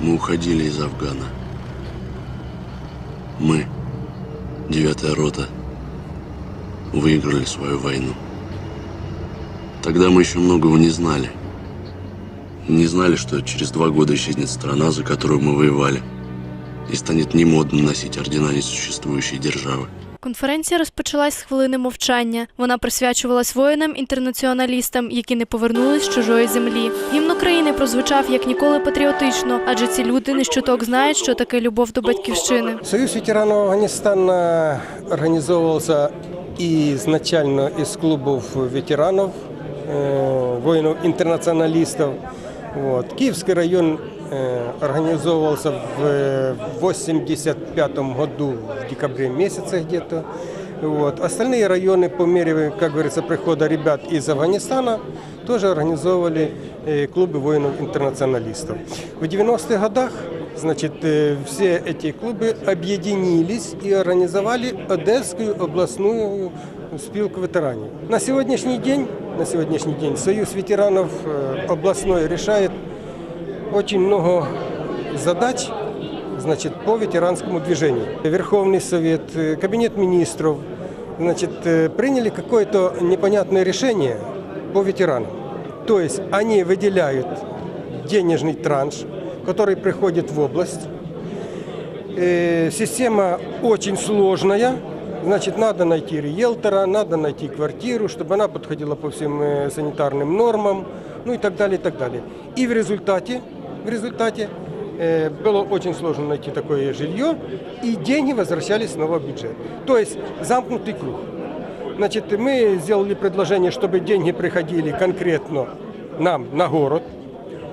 Мы уходили из Афгана. Мы, девятая рота, выиграли свою войну. Тогда мы еще многого не знали. Не знали, что через два года исчезнет страна, за которую мы воевали, и станет немодным носить ордена несуществующей державы. Конференція розпочалась з хвилини мовчання. Вона присвячувалась воїнам-інтернаціоналістам, які не повернулись з чужої землі. Гімн України прозвучав як ніколи патріотично, адже ці люди не щуток знають, що таке любов до батьківщини. Союз ветеранов Афганистана организовывался изначально из клубов ветеранов, э, воинов-интернационалистов. Вот. Киевский район э, организовывался в 85 году, в декабре месяце где-то. Вот. Остальные районы по мере, как говорится, прихода ребят из Афганистана тоже организовывали э, клубы воинов-интернационалистов. В 90-х годах значит, э, все эти клубы объединились и организовали Одесскую областную спилку ветеранов. На сегодняшний день, на сегодняшний день Союз ветеранов областной решает очень много задач значит, по ветеранскому движению. Верховный Совет, э, Кабинет министров значит, э, приняли какое-то непонятное решение по ветеранам. То есть они выделяют денежный транш, который приходит в область. Э, Система очень сложная. Значит, надо найти риэлтора, надо найти квартиру, чтобы она подходила по всем э, санитарным нормам, ну и так далее, и так далее. И в результате, в результате э, было очень сложно найти такое жилье, и деньги возвращались снова в бюджет. То есть замкнутый круг. Значит, мы сделали предложение, чтобы деньги приходили конкретно нам на город.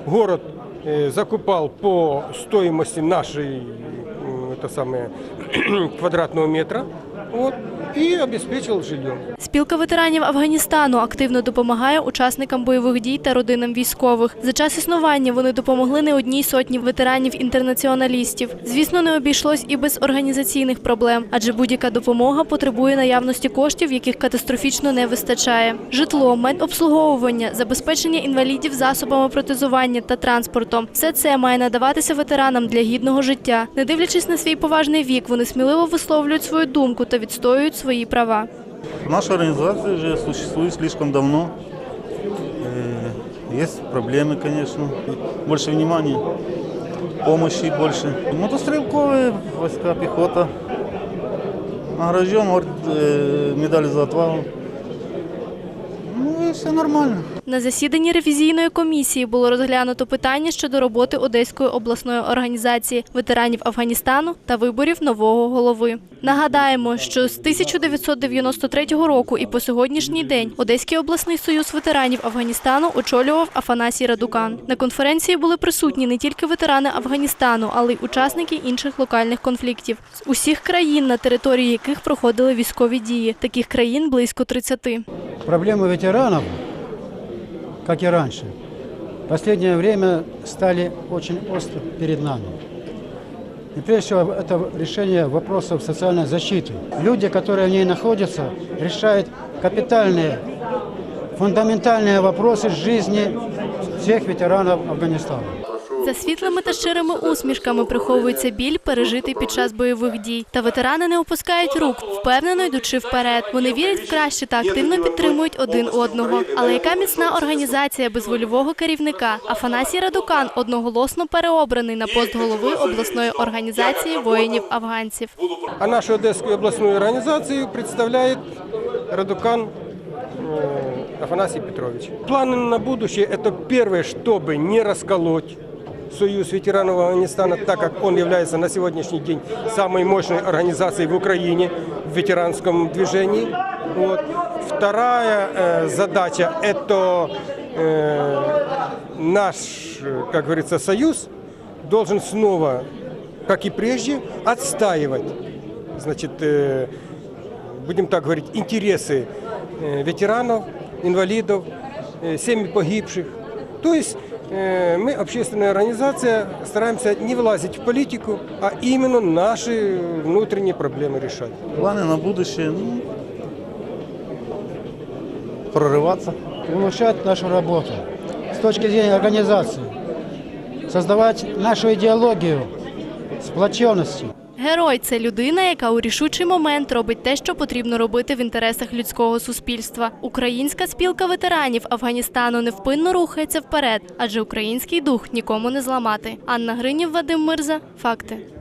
Город э, закупал по стоимости нашей м, это самое, квадратного метра вот, и обеспечил жильем. Спілка ветеранів Афганістану активно допомагає учасникам бойових дій та родинам військових. За час існування вони допомогли не одній сотні ветеранів-інтернаціоналістів. Звісно, не обійшлось і без організаційних проблем, адже будь-яка допомога потребує наявності коштів, яких катастрофічно не вистачає. Житло, медобслуговування, забезпечення інвалідів засобами протезування та транспортом все це має надаватися ветеранам для гідного життя. Не дивлячись на свій поважний вік, вони сміливо висловлюють свою думку та відстоюють свої права. Наша организация уже существует слишком давно. Э, Есть проблемы, конечно. Больше внимания, помощи больше. Мотострелковые войска, пехота. Награжден ор- э, медалью за отвагу. Все нормально. На засіданні ревізійної комісії було розглянуто питання щодо роботи Одеської обласної організації ветеранів Афганістану та виборів нового голови. Нагадаємо, що з 1993 року і по сьогоднішній день Одеський обласний союз ветеранів Афганістану очолював Афанасій Радукан. На конференції були присутні не тільки ветерани Афганістану, але й учасники інших локальних конфліктів з усіх країн, на території яких проходили військові дії. Таких країн близько 30. Проблемы ветеранов, как и раньше, в последнее время стали очень остро перед нами. И прежде всего это решение вопросов социальной защиты. Люди, которые в ней находятся, решают капитальные, фундаментальные вопросы жизни всех ветеранов Афганистана. За світлими та щирими усмішками приховується біль, пережитий під час бойових дій. Та ветерани не опускають рук, впевнено йдучи вперед. Вони вірять в краще та активно підтримують один одного. Але яка міцна організація без вольового керівника? Афанасій Радукан одноголосно переобраний на пост голови обласної організації воїнів афганців. А нашу Одесскую областную организацию представляет Радукан э, Афанасий Петрович. Планы на будущее – это первое, чтобы не расколоть Союз ветеранов Афганистана, так как он является на сегодняшний день самой мощной организацией в Украине в ветеранском движении. Вот. Вторая э, задача – это э, наш, э, как говорится, союз должен снова, как и прежде, отстаивать, значит, э, будем так говорить, интересы э, ветеранов, инвалидов, э, семей погибших. То есть мы, общественная организация, стараемся не влазить в политику, а именно наши внутренние проблемы решать. Планы на будущее, ну, прорываться. улучшать нашу работу с точки зрения организации. создавать нашу идеологию сплоченности. Герой це людина, яка у рішучий момент робить те, що потрібно робити в інтересах людського суспільства. Українська спілка ветеранів Афганістану невпинно рухається вперед, адже український дух нікому не зламати. Анна Гринів, Вадим Мирза. Факти.